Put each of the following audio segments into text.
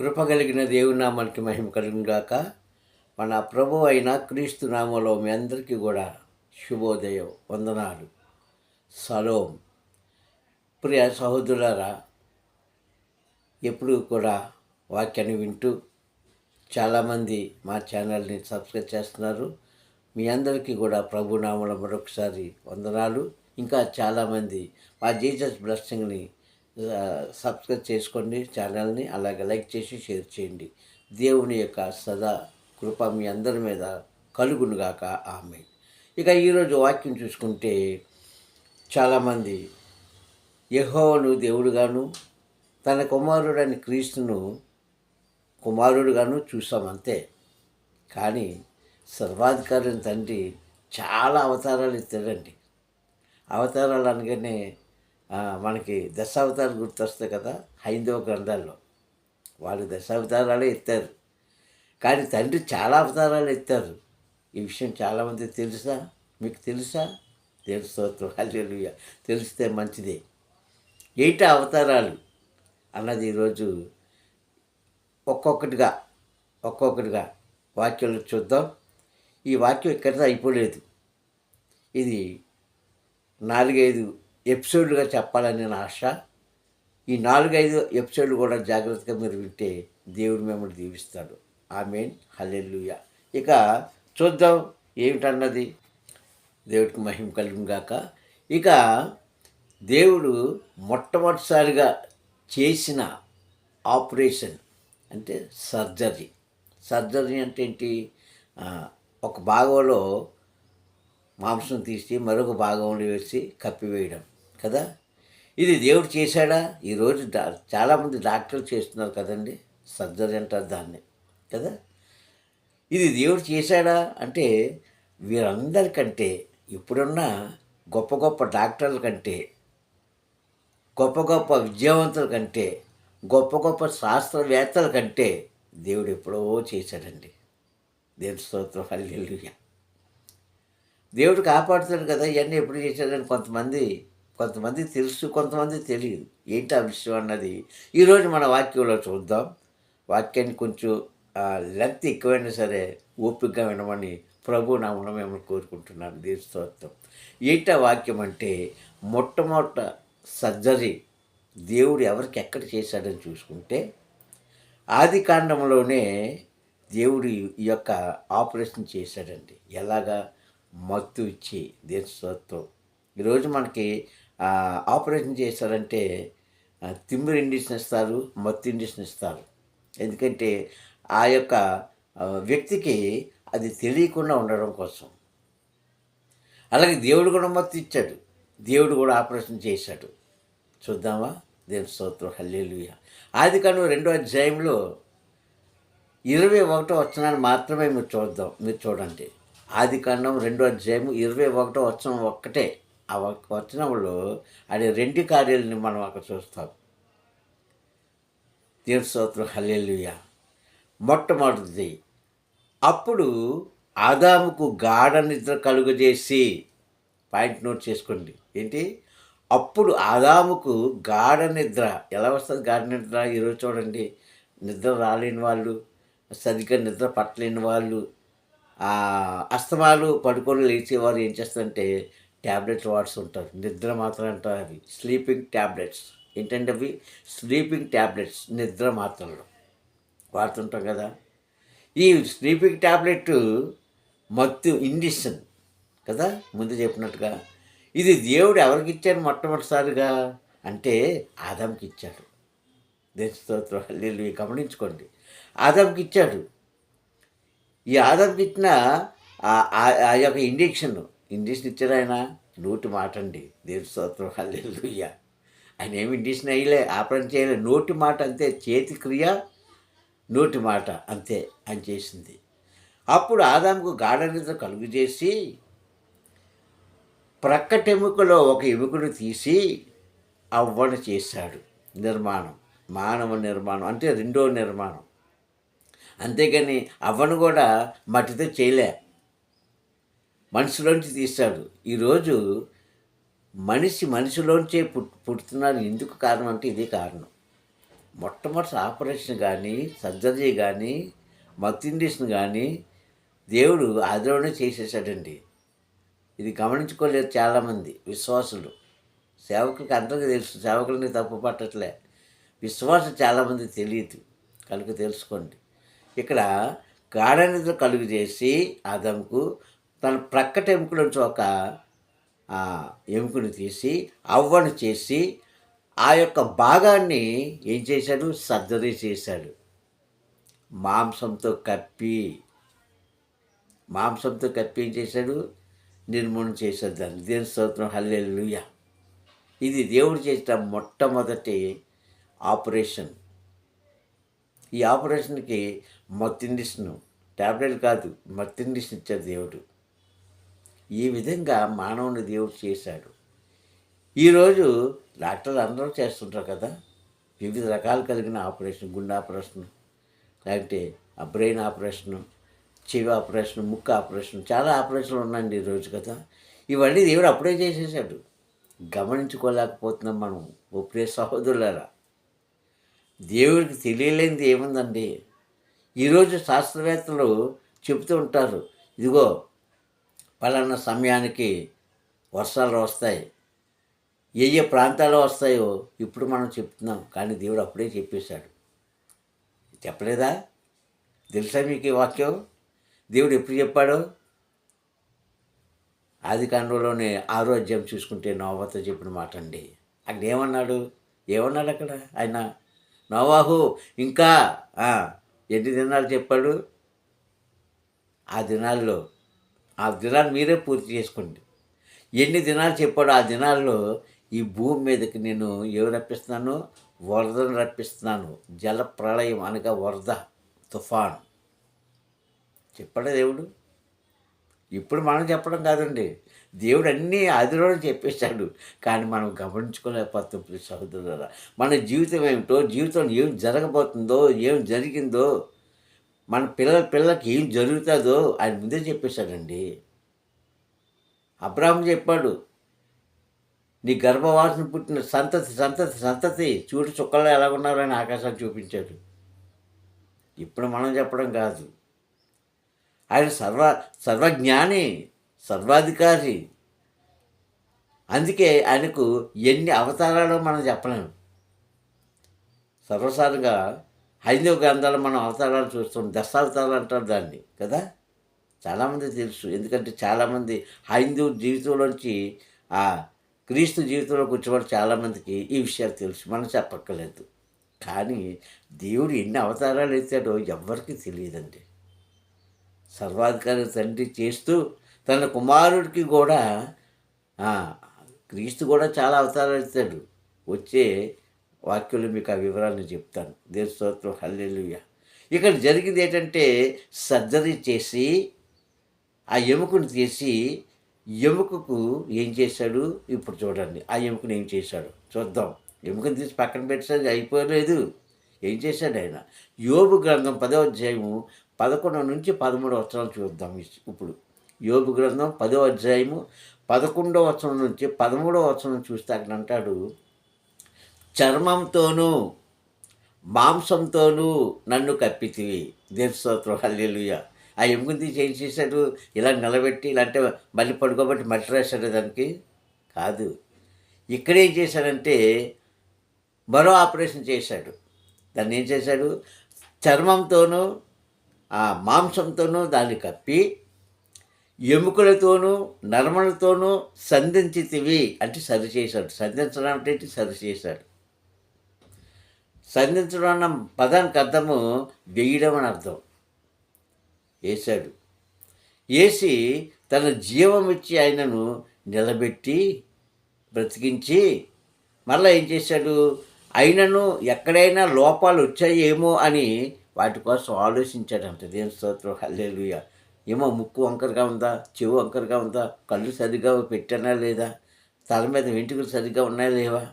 కృప కలిగిన దేవునామానికి మహిమ కలుగుగాక మన ప్రభు అయిన క్రీస్తు నామంలో మీ అందరికీ కూడా శుభోదయం వందనాలు. సలోం. ప్రియ సహోదరులారా ఎప్పుడు కూడా వాక్యాన్ని వింటూ చాలామంది మా ఛానల్ని సబ్స్క్రైబ్ చేస్తున్నారు. మీ అందరికీ కూడా ప్రభు నామంలో మరొకసారి వందనాలు. ఇంకా చాలామంది మా జీజస్ బ్లెస్సింగ్ని సబ్స్క్రైబ్ చేసుకోండి ఛానల్ని అలాగే లైక్ చేసి షేర్ చేయండి. దేవుని యొక్క సదా కృప మీ అందరి మీద కలుగునుగాక ఆమె ఇక ఈరోజు వాక్యం చూసుకుంటే చాలామంది యహోవను దేవుడుగాను తన కుమారుడని క్రీస్తును కుమారుడుగాను చూసాం అంతే. కానీ సర్వాధికారుని తండ్రి చాలా అవతారాలు ఎత్తాడండి. అవతారాలు అనగానే మనకి దశావతారం గుర్తొస్తాయి కదా హైందవ గ్రంథాల్లో. వాళ్ళు దశావతారాలే ఎత్తారు. కానీ తండ్రి చాలా అవతారాలు ఎత్తారు. ఈ విషయం చాలామంది తెలుసా? మీకు తెలుసా? తెలుసు హల్లు తెలిస్తే మంచిదే. ఏంటి అవతారాలు? అన్నది ఈరోజు ఒక్కొక్కటిగా ఒక్కొక్కటిగా వాక్యాలు చూద్దాం. ఈ వాక్యం ఇక్కడితో అయిపోలేదు. ఇది నాలుగైదు ఎపిసోడ్లుగా చెప్పాలని నా ఆశ. ఈ నాలుగైదు ఎపిసోడ్లు కూడా జాగ్రత్తగా మీరు వింటే దేవుడు మిమ్మల్ని దీవిస్తాడు. ఆమెన్. హల్లెల్లుయ ఇక చూద్దాం ఏమిటన్నది. దేవుడికి మహిమ కలుగుగాక ఇక దేవుడు మొట్టమొదటిసారిగా చేసిన ఆపరేషన్ అంటే సర్జరీ. సర్జరీ అంటే ఏంటి? ఒక భాగంలో మాంసం తీసి మరొక భాగంలో వేసి కప్పివేయడం. కదా? ఇది దేవుడు చేశాడా? ఈరోజు డా చాలామంది డాక్టర్లు చేస్తున్నారు కదండి. సర్జరీ అంటారు దాన్ని కదా? ఇది దేవుడు చేశాడా? అంటే వీరందరికంటే ఇప్పుడున్న గొప్ప గొప్ప డాక్టర్ల కంటే గొప్ప గొప్ప విద్యావంతుల కంటే గొప్ప గొప్ప శాస్త్రవేత్తల కంటే దేవుడు ఎప్పుడో చేశాడండి. దేవుడి స్తోత్రం హల్లెలూయా. దేవుడు కాపాడుతాడు కదా? ఇవన్నీ ఎప్పుడు చేశాడని కొంతమంది? కొంతమంది తెలుసు కొంతమంది తెలియదు. ఏంటి ఆ విషయం అన్నది ఈరోజు మన వాక్యంలో చూద్దాం. వాక్యాన్ని కొంచెం లెంత్ ఎక్కువైనా సరే ఓపికగా వినమని ప్రభు నామను మేము కోరుకుంటున్నాను. దేశస్తోత్వం ఏంటి ఆ వాక్యం అంటే మొట్టమొదట సర్జరీ దేవుడు ఎవరికి ఎక్కడ చేశాడని చూసుకుంటే ఆది కాండంలోనే దేవుడు ఈ యొక్క ఆపరేషన్ చేశాడండి. ఎలాగా? మత్తు ఇచ్చి. దేశస్తోత్వం ఈరోజు మనకి ఆపరేషన్ చేస్తారంటే తిమ్మిరి ఇండిషన్ ఇస్తారు మత్తు ఇండిషన్ ఇస్తారు. ఎందుకంటే ఆ యొక్క వ్యక్తికి అది తెలియకుండా ఉండడం కోసం. అలాగే దేవుడు కూడా మత్తు ఇచ్చాడు. దేవుడు కూడా ఆపరేషన్ చేశాడు. చూద్దామా? దేవుని స్తోత్రం. హల్లేలుయ. ఆది కాను రెండో అధ్యాయంలో ఇరవై ఒకటో వచనాన్ని మాత్రమే మీరు చూద్దాం మీరు చూడండి. ఆది కాండం రెండో అధ్యాయం ఇరవై ఒకటో వచనం ఒక్కటే. ఆ వచనంలో అది రెండు కార్యాలని మనం అక్కడ చూస్తాం. దేవుని స్తోత్రం మొట్టమొదటిది అప్పుడు ఆదాముకు గాఢ నిద్ర కలుగజేసి పాయింట్ నోట్ చేసుకోండి. ఏంటి? అప్పుడు ఆదాముకు గాఢ నిద్ర ఎలా వస్తుంది గాఢ నిద్ర? ఈరోజు చూడండి నిద్ర రాలేని వాళ్ళు సరిగ్గా నిద్ర పట్టలేని వాళ్ళు అస్తమాలు పడుకొని లేచేవారు ఏం చేస్తారంటే ట్యాబ్లెట్స్ వాడుతుంటారు నిద్ర మాత్రం అంటారు అవి స్లీపింగ్ ట్యాబ్లెట్స్ ఏంటంటే అవి స్లీపింగ్ ట్యాబ్లెట్స్ నిద్ర మాత్రలు. వాడుతుంటాం కదా. ఈ స్లీపింగ్ ట్యాబ్లెట్ మత్తు ఇండిషన్ కదా? ముందు చెప్పినట్టుగా. ఇది దేవుడు ఎవరికి ఇచ్చాడు మొట్టమొదటిసారిగా? అంటే ఆదాంకి ఇచ్చాడు. దేశ స్తోత్రం? గమనించుకోండి. ఆదాంకి ఇచ్చాడు. ఈ ఆదాంకి ఇచ్చిన ఆ- ఆ- యొక్క ఇండిక్షన్ ఇండిషన్ ఇచ్చాడు ఆయన. నోటి మాట అండి దేశ స్తోత్రం. హల్లెలూయా. ఆయన ఏమి ఇండిషన్ అయ్యలే ఆపరేషన్ చేయలే. నోటి మాట అంతే. చేతి క్రియ నోటి మాట అంతే అని చేసింది. అప్పుడు ఆదాముకు గాఢ నిద్ర కలుగు చేసి ప్రక్కటెముకలో ఒక ఎముకను తీసి అవ్వను చేశాడు. నిర్మాణం. మానవ నిర్మాణం. అంటే రెండో నిర్మాణం. అంతేగాని అవ్వను కూడా మట్టితో చేయలే. మనిషిలోంచి తీశాడు ఈరోజు మనిషి మనిషిలోంచే పుట్ పుడుతున్నాడు ఎందుకు కారణం అంటే ఇదే కారణం. మొట్టమొదటి ఆపరేషన్ కానీ సర్జరీ కానీ మత్తిండిషన్ కానీ దేవుడు ఆదిలోనే చేసేసాడండి. ఇది గమనించుకోలేదు చాలామంది విశ్వాసులు. సేవకులకి అందరికీ తెలుసు. సేవకులని తప్పు పట్టట్లే. విశ్వాసం చాలామంది తెలియదు. కనుక తెలుసుకోండి. ఇక్కడ గాఢనిద్ర కలుగు చేసి ఆదంకు తన ప్రక్కట ఎముకలోంచి ఒక ఎముకను తీసి అవ్వను చేసి ఆ యొక్క భాగాన్ని ఏం చేశాడు? సర్జరీ చేశాడు. మాంసంతో కప్పి మాంసంతో కప్పి ఏం చేశాడు? నిర్మూలన చేశాడు దాన్ని. దేని స్తోత్రం. హల్లెలుయ. ఇది దేవుడు చేసిన మొట్టమొదటి ఆపరేషన్. ఈ ఆపరేషన్కి మత్తిండిషన్ ట్యాబ్లెట్ కాదు మత్తిండిషన్ ఇచ్చాడు దేవుడు. ఈ విధంగా మానవుని దేవుడు చేశాడు. ఈరోజు డాక్టర్లు అందరూ చేస్తుంటారు కదా వివిధ రకాలు కలిగిన ఆపరేషన్ గుండె ఆపరేషన్ లేకపోతే ఆ బ్రెయిన్ ఆపరేషను చెవి ఆపరేషన్ ముక్కు ఆపరేషన్ చాలా ఆపరేషన్లు ఉన్నాయండి ఈరోజు కదా. ఇవన్నీ దేవుడు అప్పుడే చేసేసాడు. గమనించుకోలేకపోతున్నాం మనం ఓ సహోదరులరా. సహోదరులారా దేవుడికి తెలియలేనిది ఏముందండి? ఈరోజు శాస్త్రవేత్తలు చెబుతూ ఉంటారు ఇదిగో పలానా సమయానికి వర్షాలు వస్తాయి. ఏ ఏ ప్రాంతాలు వస్తాయో ఇప్పుడు మనం చెప్తున్నాం. కానీ దేవుడు అప్పుడే చెప్పేశాడు. చెప్పలేదా? తెలుసా మీకు ఈ వాక్యం? దేవుడు ఎప్పుడు చెప్పాడు? ఆది కాండంలోనే ఆరోగ్యం చూసుకుంటే నోవాతో చెప్పిన మాట అండి. అక్కడ ఏమన్నాడు? ఏమన్నాడు అక్కడ? ఆయన నోవాహు ఇంకా ఎన్ని దినాలు చెప్పాడు? ఆ దినాల్లో ఆ దినాలు మీరే పూర్తి చేసుకోండి. ఎన్ని దినాలు చెప్పాడు ఆ దినాల్లో ఈ భూమి మీదకి నేను ఏమి రప్పిస్తున్నాను? వరదను రప్పిస్తున్నాను. జల ప్రళయం అనగా వరద తుఫాన్. చెప్పాడా దేవుడు? ఇప్పుడు మనం చెప్పడం కాదండి. దేవుడు అన్నీ ఆదిలోనే చెప్పేశాడు. కానీ మనం గమనించుకోలేకపోతాం ప్రియ మన జీవితం ఏమిటో జీవితంలో ఏం జరగబోతుందో ఏం జరిగిందో మన పిల్లల పిల్లలకి ఏం జరుగుతుందో ఆయన ముందే చెప్పేశాడండి. అబ్రాహం చెప్పాడు నీ గర్భవాసన పుట్టిన సంతతి సంతతి సంతతి చూడు చుక్కల్లో ఎలా ఉన్నారో అని ఆకాశాన్ని చూపించాడు. ఇప్పుడు మనం చెప్పడం కాదు. ఆయన సర్వ సర్వజ్ఞాని సర్వాధికారి. అందుకే ఆయనకు ఎన్ని అవతారాలు మనం చెప్పలేము. సర్వసారిగా హైందవ గ్రంథాలు మనం అవతారాలు చూస్తాం దశావతారాలు అంటారు దాన్ని కదా? చాలామంది తెలుసు. ఎందుకంటే చాలామంది హైందవ జీవితంలోంచి ఆ క్రీస్తు జీవితంలోకి వచ్చేవాడు చాలామందికి ఈ విషయాలు తెలుసు. మనం చెప్పక్కర్లేదు. కానీ దేవుడు ఎన్ని అవతారాలు ఎత్తాడో ఎవ్వరికీ తెలియదండి. సర్వాధికారి తండ్రి చేస్తూ తన కుమారుడికి కూడా క్రీస్తు కూడా చాలా అవతారాలు ఇస్తాడు వచ్చే వాక్యంలో మీకు ఆ వివరాలను చెప్తాను. దేని స్తోత్రం హల్లెలుయ. ఇక్కడ జరిగింది ఏంటంటే సర్జరీ చేసి ఆ ఎముకను తీసి ఎముకకు ఏం చేశాడు? ఇప్పుడు చూడండి ఆ ఎముకను ఏం చేశాడు? చూద్దాం. ఎముకను తీసి పక్కన పెట్టేసరికి అయిపోలేదు. ఏం చేశాడు ఆయన? యోబు గ్రంథం పదో అధ్యాయము పదకొండు నుంచి పదమూడు వచనాలు చూద్దాం ఇప్పుడు. యోబు గ్రంథం పదో అధ్యాయము పదకొండవ వచనం నుంచి పదమూడో వచనం చూస్తే అక్కడ అంటాడు చర్మంతోనూ మాంసంతోనూ నన్ను కప్పితివి. దేని స్తోత్రం? ఆ ఎముకని తీసి ఏం చేశాడు ఇలా నిలబెట్టి ఇలా అంటే మళ్ళీ పడుకోబట్టి మట్టి రాశాడు దానికి? కాదు. ఇక్కడ ఏం చేశాడంటే మరో ఆపరేషన్ చేశాడు. దాన్ని ఏం చేశాడు? చర్మంతోనూ ఆ మాంసంతోనూ దాన్ని కప్పి ఎముకలతోనూ నర్మలతోనూ సంధించితివి. అంటే సరి చేశాడు. సంధించడం అంటే సరి చేశాడు. సంధించడం అన్న పదానికి అర్థము వేయడం అని అర్థం. వేశాడు వేసి తన జీవం ఇచ్చి ఆయనను నిలబెట్టి బ్రతికించి మళ్ళీ ఏం చేశాడు? అయినను ఎక్కడైనా లోపాలు వచ్చాయేమో అని వాటి కోసం ఆలోచించాడంట దేని స్తోత్రం. హల్లేలుయ. ఏమో ముక్కు వంకరగా ఉందా? చెవు వంకరగా ఉందా? కళ్ళు సరిగ్గా పెట్టానా లేదా? తల మీద వెంట్రుకలు సరిగ్గా ఉన్నాయా లేవా?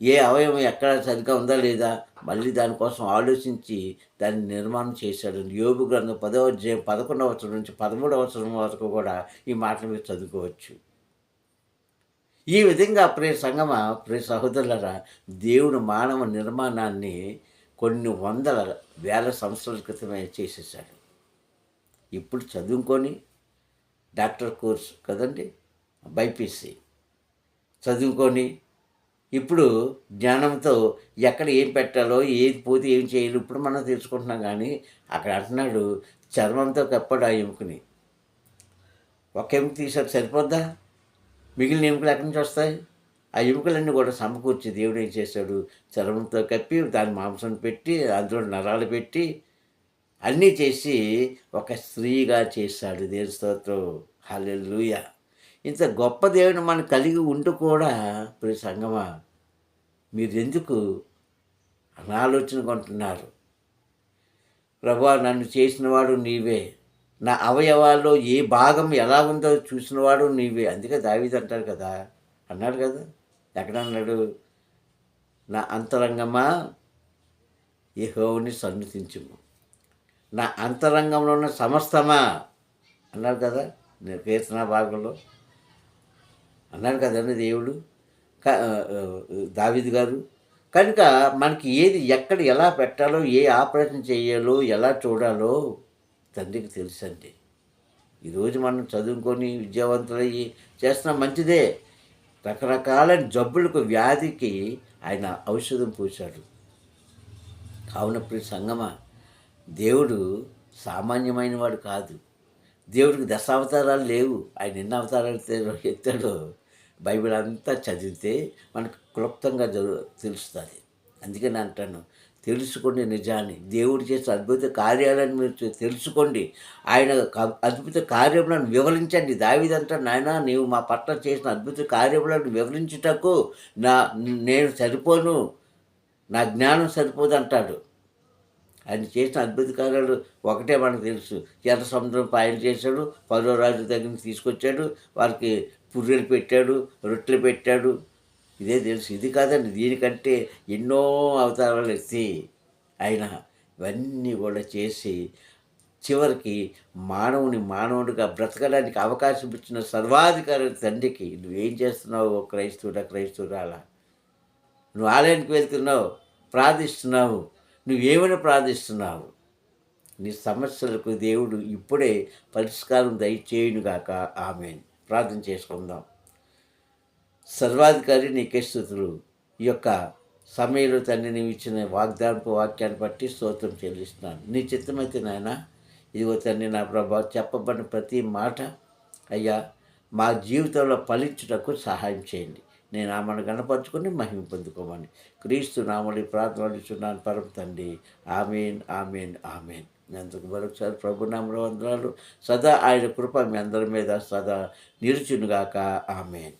ఏ అవయవం ఎక్కడ సరిగ్గా ఉందా లేదా మళ్ళీ దానికోసం ఆలోచించి దాన్ని నిర్మాణం చేశాడు. యోగు గ్రంథం పదవ అధ్యాయం పదకొండవ అవసరం నుంచి పదమూడవ అవసరం వరకు కూడా ఈ మాటలు మీరు చదువుకోవచ్చు. ఈ విధంగా ప్రియ సంగమ ప్రియ సహోదరులరా దేవుడు మానవ నిర్మాణాన్ని కొన్ని వందల వేల సంవత్సరాల క్రితమే చేసేసాడు ఇప్పుడు చదువుకొని డాక్టర్ కోర్స్ కదండి బైపీసీ. చదువుకొని ఇప్పుడు జ్ఞానంతో ఎక్కడ ఏం పెట్టాలో ఏది పోతే ఏం చేయాలి ఇప్పుడు మనం తెలుసుకుంటున్నాం కానీ అక్కడ అంటున్నాడు చర్మంతో కప్పాడు ఆ ఎముకని. ఒక ఎముక తీసాడు సరిపోద్దా? మిగిలిన ఎముకలు ఎక్కడి నుంచి వస్తాయి? ఆ ఎముకలన్నీ కూడా సమకూర్చి దేవుడు ఏం చేశాడు? చర్మంతో కప్పి దాని మాంసం పెట్టి అందులో నరాలు పెట్టి అన్నీ చేసి ఒక స్త్రీగా చేశాడు దేవుని స్తోత్రం. హల్లెలూయ. ఇంత గొప్ప దేవుని మనం కలిగి ఉంటూ కూడా ప్రి సంగమా మీరు ఎందుకు అనాలోచన కొంటున్నారు ప్రభా నన్ను చేసినవాడు నీవే. నా అవయవాల్లో ఏ భాగం ఎలా ఉందో చూసినవాడు నీవే. అందుకే దావీది అంటారు కదా. అన్నాడు కదా. ఎక్కడ అన్నాడు నా అంతరంగమా? యహోవుని సన్నిధించుము. నా అంతరంగంలో ఉన్న సమస్తమా? అన్నారు కదా. నేను కీర్తన భాగంలో. అన్నాడు కదండి దేవుడు. దావిద్ గారు. కనుక మనకి ఏది ఎక్కడ ఎలా పెట్టాలో ఏ ఆపరేషన్ చేయాలో ఎలా చూడాలో తండ్రికి తెలుసండి. ఈరోజు మనం చదువుకొని విద్యావంతులయ్యి చేస్తున్న మంచిదే. రకరకాల జబ్బులకు వ్యాధికి ఆయన ఔషధం పూశాడు. కావున ప్రియ సంగమ దేవుడు సామాన్యమైన వాడు కాదు. దేవుడికి దశావతారాలు లేవు. ఆయన ఎన్ని అవతారాలు ఎత్తాడో బైబిల్ అంతా చదివితే మనకు క్లుప్తంగా జరు తెలుస్తుంది. అందుకని అంటాను తెలుసుకోండి నిజాన్ని. దేవుడు చేసే అద్భుత కార్యాలను మీరు తెలుసుకోండి. ఆయన అద్భుత కార్యములను వివరించండి. దావిదంట నాయన నీవు మా పట్ల చేసిన అద్భుత కార్యములను వివరించుటకు నా నేను సరిపోను. నా జ్ఞానం సరిపోదు అంటాడు. ఆయన చేసిన అద్భుత కార్యాలు ఒకటే మనకు తెలుసు. ఎర్ర సముద్రం పాయలు చేశాడు పదో రాజు దగ్గర తీసుకొచ్చాడు. వారికి పుర్రెలు పెట్టాడు రొట్టెలు పెట్టాడు. ఇదే తెలుసు. ఇది కాదండి దీనికంటే ఎన్నో అవతారాలు ఎత్తి ఆయన ఇవన్నీ కూడా చేసి చివరికి మానవుని మానవుడిగా బ్రతకడానికి అవకాశం ఇచ్చిన సర్వాధికారి తండ్రికి నువ్వేం చేస్తున్నావు ఓ క్రైస్తవుడా క్రైస్తవురాలా నువ్వు ఆలయానికి వెళ్తున్నావు ప్రార్థిస్తున్నావు నువ్వేమైనా ప్రార్థిస్తున్నావు. నీ సమస్యలకు దేవుడు ఇప్పుడే పరిష్కారం దయచేయునుగాక. ఆమె ప్రార్థన చేసుకుందాం. సర్వాధికారి నీకే స్థుతులు ఈ యొక్క సమయంలో తండ్రి నీవు ఇచ్చిన వాగ్దానపు వాక్యాన్ని బట్టి స్తోత్రం చెల్లిస్తున్నాను. నీ చిత్తమైతే నాయన ఇదిగో తండ్రి నా ప్రభా చెప్పబడిన ప్రతి మాట అయ్యా మా జీవితంలో ఫలించుటకు సహాయం చేయండి. నేను ఆమెను గణపరుచుకుని మహిమ పొందుకోమని క్రీస్తు నామలి ప్రార్థనలుచున్నాను పరమ తండ్రి ఆమెన్ ఆమెన్ ఆమెన్. అందుకు మరొకసారి ప్రభునామల వందనాలు. సదా ఆయన కృప మీ అందరి మీద సదా నిరుచునుగాక ఆమెన్.